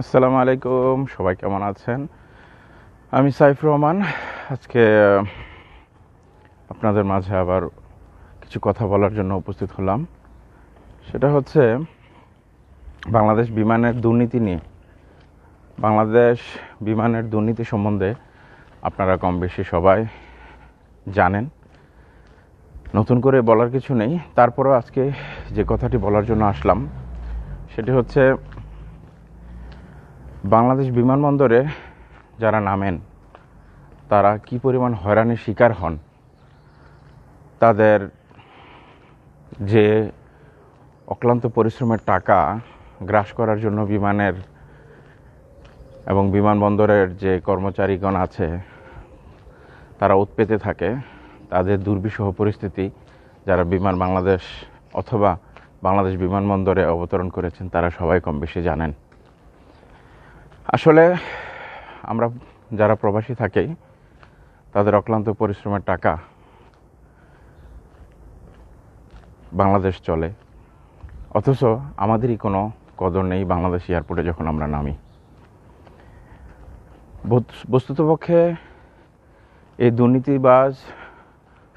আসসালামু আলাইকুম, সবাই কেমন আছেন? আমি সাইফ রহমান, আজকে, আপনাদের মাঝে আবার কিছু কথা বলার জন্য উপস্থিত হলাম। সেটা হচ্ছে, বাংলাদেশ বিমানের দুর্নীতি নিয়ে। বাংলাদেশ বিমানের দুর্নীতি সম্বন্ধে আপনারা কম বেশি সবাই জানেন। নতুন করে বলার কিছু নেই। তারপরেও আজকে যে কথাটি বলার জন্য আসলাম, সেটি হচ্ছে বাংলাদেশ বিমানবন্দরে যারা নামেন, তারা কি পরিমাণ হয়রানির শিকার হন? তাদের যে অক্লান্ত পরিশ্রমের টাকা গ্রাস করার জন্য বিমানের এবং বিমানবন্দরের যে কর্মচারীগণ আছে, তারা উৎপেতে থাকে। তাদের দুর্বিষহ পরিস্থিতি যারা বিমান বাংলাদেশ অথবা বাংলাদেশ বিমানবন্দরে অবতরণ করেছেন, তারা সবাই কম বেশি জানেন। আসলে আমরা যারা প্রবাসী থাকি, তাদের অক্লান্ত পরিশ্রমের টাকা বাংলাদেশ চলে। অথচ আমাদেরই কোনো কদর নেই বাংলাদেশ এয়ারপোর্টে যখন আমরা নামি। বস- বস্তুতপক্ষে এই দুর্নীতিবাজ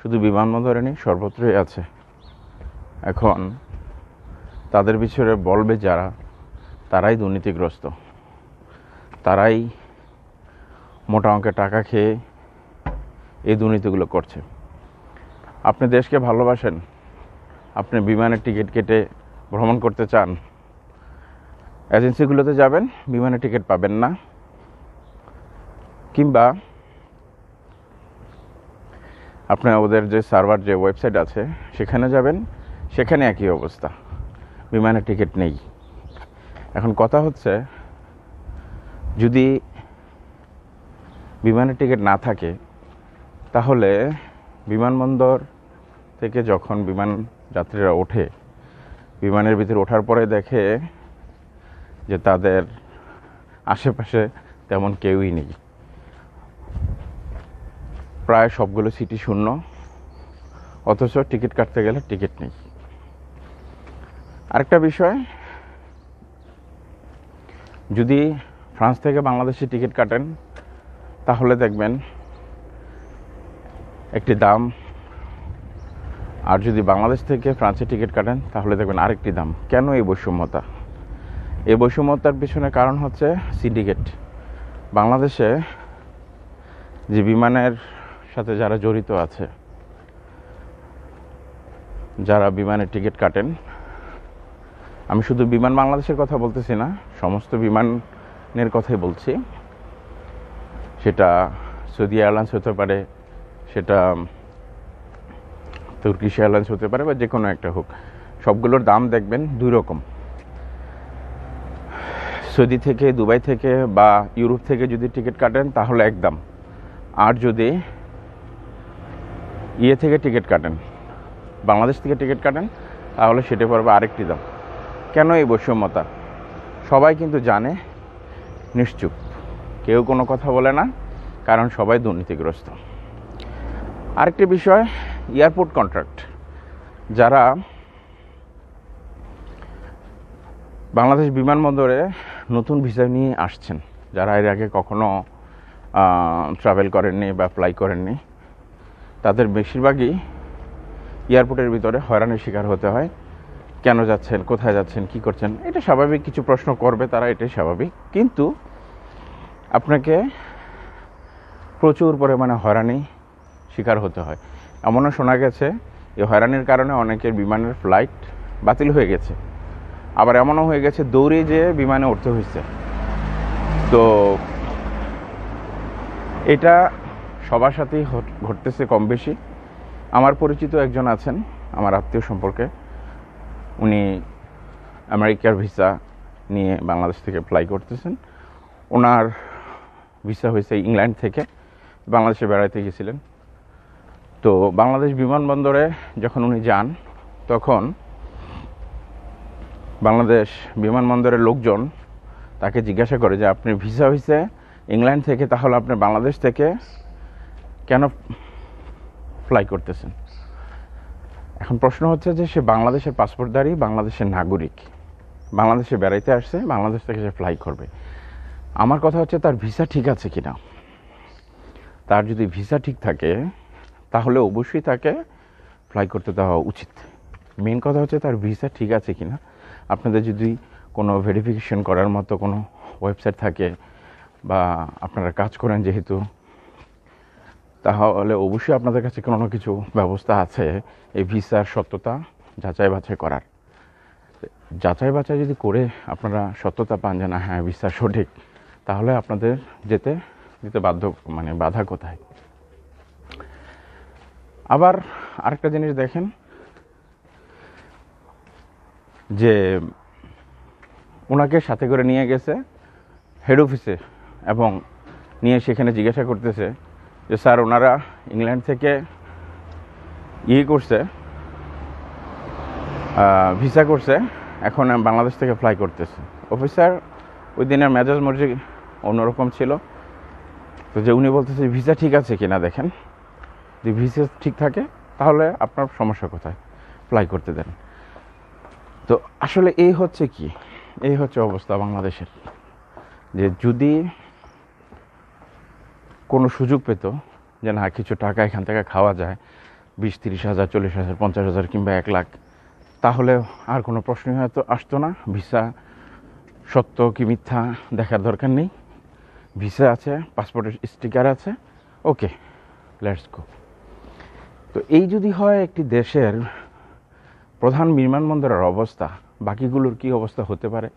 শুধু বিমানবন্দরে নেই, সর্বত্রই আছে। এখন তাদের পিছনে বলবে যারা, তারাই দুর্নীতিগ্রস্ত। তারাই মোটা অঙ্কের টাকা খেয়ে এই দুর্নীতিগুলো করছে। আপনি দেশকে ভালোবাসেন, আপনি বিমানের টিকিট কেটে ভ্রমণ করতে চান, এজেন্সিগুলোতে যাবেন, বিমানের টিকিট পাবেন না, কিংবা আপনি ওদের যে সার্ভার, যে ওয়েবসাইট আছে, সেখানে যাবেন, সেখানে একই অবস্থা, বিমানের টিকিট নেই। এখন কথা হচ্ছে যদি বিমানের টিকিট না থাকে, তাহলে বিমানবন্দর থেকে যখন বিমান যাত্রীরা ওঠে, বিমানের ভিতরে ওঠার পরে দেখে যে তাদের আশেপাশে তেমন কেউই নেই। প্রায় সবগুলো সিটি শূন্য, অথচ টিকিট কাটতে গেলে টিকিট নেই। আরেকটা বিষয়, যদি ফ্রান্স থেকে বাংলাদেশে টিকিট কাটেন, তাহলে দেখবেন একটি দাম। আর যদি বাংলাদেশ থেকে ফ্রান্সে টিকিট কাটেন, তাহলে দেখবেন আরেকটি দাম। কেন এই বৈষম্যতা? এই বৈষম্যতার পিছনে কারণ হচ্ছে সিন্ডিকেট। বাংলাদেশে যে বিমানের সাথে যারা জড়িত আছে, যারা বিমানের টিকিট কাটেন, আমি শুধু বিমান বাংলাদেশের কথা বলতেছি না, সমস্ত বিমানের কথাই বলছি। সেটা সৌদি এয়ারলাইন্স হতে পারে, সেটা তুর্কিশ এয়ারলাইন্স হতে পারে বা যে কোনো একটা হোক, সবগুলোর দাম দেখবেন দুই রকম সৌদি থেকে, দুবাই থেকে বা ইউরোপ থেকে যদি টিকিট কাটেন, তাহলে এক দাম। আর যদি ইয়ে থেকে টিকিট কাটেন, বাংলাদেশ থেকে টিকিট কাটেন, তাহলে সেটা পড়বে আরেকটি দাম। কেন এই বৈষম্যতা? সবাই কিন্তু জানে নিশ্চুপ। কেউ কোনো কথা বলে না, কারণ সবাই দুর্নীতিগ্রস্ত। আরেকটি বিষয়, এয়ারপোর্ট কন্ট্রাক্ট। যারা বাংলাদেশ বিমানবন্দরে নতুন ভিসা নিয়ে আসছেন, যারা এর আগে কখনো ট্রাভেল করেননি বা ফ্লাই করেননি, তাদের বেশিরভাগই এয়ারপোর্টের ভিতরে হয়রানির শিকার হতে হয়। কেন যাচ্ছেন, কোথায় যাচ্ছেন, কি করছেন, এটা স্বাভাবিক কিছু প্রশ্ন করবে তারা, এটাই স্বাভাবিক। কিন্তু আপনাকে প্রচুর পরিমাণে হয়রানি শিকার হতে হয়। এমনও শোনা গেছে, এই হয়রানির কারণে অনেকের বিমানের ফ্লাইট বাতিল হয়ে গেছে। আবার এমনও হয়ে গেছে, দৌড়ে যেয়ে বিমানে উঠতে হয়েছে। তো এটা সবার সাথেই ঘটতেছে কম বেশি। আমার পরিচিত একজন আছেন, আমার আত্মীয় সম্পর্কে। উনি আমেরিকার ভিসা নিয়ে বাংলাদেশ থেকে ফ্লাই করতেছেন। ওনার ভিসা হয়েছে ইংল্যান্ড থেকে, বাংলাদেশে বেড়াইতে গেছিলেন। তো বাংলাদেশ বিমানবন্দরে যখন উনি যান, তখন বাংলাদেশ বিমানবন্দরের লোকজন তাকে জিজ্ঞাসা করে যে, আপনি ভিসা হয়েছে ইংল্যান্ড থেকে, তাহলে আপনি বাংলাদেশ থেকে কেন ফ্লাই করতেছেন? এখন প্রশ্ন হচ্ছে যে সে বাংলাদেশের পাসপোর্টধারী, বাংলাদেশের নাগরিক, বাংলাদেশে বেড়াইতে আসছে, বাংলাদেশ থেকে সে ফ্লাই করবে। আমার কথা হচ্ছে তার ভিসা ঠিক আছে কি না তার যদি ভিসা ঠিক থাকে, তাহলে অবশ্যই তাকে ফ্লাই করতে দেওয়া উচিত। মেন কথা হচ্ছে তার ভিসা ঠিক আছে কিনা? আপনাদের যদি কোনো ভেরিফিকেশন করার মতো কোনো ওয়েবসাইট থাকে বা আপনারা কাজ করেন যেহেতু তাহলে অবশ্যই আপনাদের কাছে কোনো কিছু ব্যবস্থা আছে এই ভিসার সত্যতা যাচাই বাছাই করার? যাচাই বাছাই যদি করে আপনারা সত্যতা পান যে না হ্যাঁ ভিসা সঠিক, তাহলে আপনাদের যেতে, দিতে বাধ্য মানে বাধা কোথায়? আবার আরেকটা জিনিস দেখেন যে ওনাকে সাথে করে নিয়ে গেছে হেড অফিসে এবং নিয়ে সেখানে জিজ্ঞাসা করতেছে যে স্যার ওনারা ইংল্যান্ড থেকে ইয়ে করছে ভিসা করছে, এখন বাংলাদেশ থেকে ফ্লাই করতেছে। অফিসার ওই দিনের মেজাজ মর্জি অন্যরকম ছিল। তো যে উনি বলতেছে, ভিসা ঠিক আছে কিনা দেখেন। যদি ভিসা ঠিক থাকে, তাহলে আপনার সমস্যা কোথায়? ফ্লাই করতে দেন। তো আসলে এই হচ্ছে কি? এই হচ্ছে অবস্থা বাংলাদেশের। যে যদি কোনো সুযোগ পেত যে না, কিছু টাকা এখান থেকে খাওয়া যায়, বিশ, তিরিশ হাজার, চল্লিশ হাজার, পঞ্চাশ হাজার কিংবা এক লাখ। তাহলে আর কোনো প্রশ্নই হয়তো আসতো না। ভিসা সত্য কি মিথ্যা দেখার দরকার নেই। ভিসা আছে, পাসপোর্টের স্টিকার আছে। Okay, let's go. তো এই যদি হয় একটি দেশের প্রধান বিমানবন্দরের অবস্থা, বাকিগুলোর কি অবস্থা হতে পারে?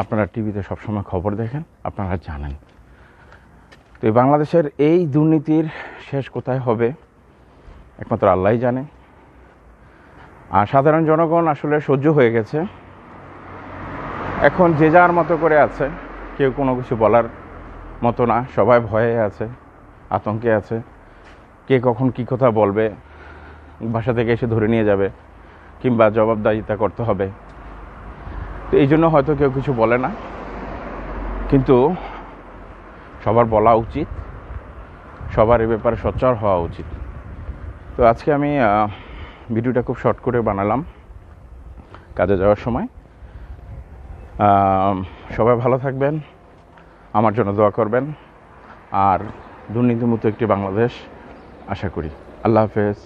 আপনারা টিভিতে সবসময় খবর দেখেন, আপনারা জানেন। তো এই বাংলাদেশের এই দুর্নীতির শেষ কোথায় হবে, একমাত্র আল্লাহই জানে। আর সাধারণ জনগণ আসলে সহ্য হয়ে গেছে। এখন যে যার মতো করে আছে, কেউ কোনো কিছু বলার মতো না, সবাই ভয়ে আছে, আতঙ্কে আছে। কে কখন কি কথা বলবে, বাসা থেকে এসে ধরে নিয়ে যাবে, কিংবা জবাবদারিতা করতে হবে। তো এই জন্য হয়তো কেউ কিছু বলে না। কিন্তু সবার বলা উচিত, সবার এ ব্যাপারে সোচ্চার হওয়া উচিত। তো আজকে আমি ভিডিওটা খুব শর্ট করে বানালাম, কাজে যাওয়ার সময়। সবাই ভালো থাকবেন, আমার জন্য দোয়া করবেন, আর দুর্নীতিমুক্ত একটি বাংলাদেশ আশা করি। আল্লাহ হাফেজ।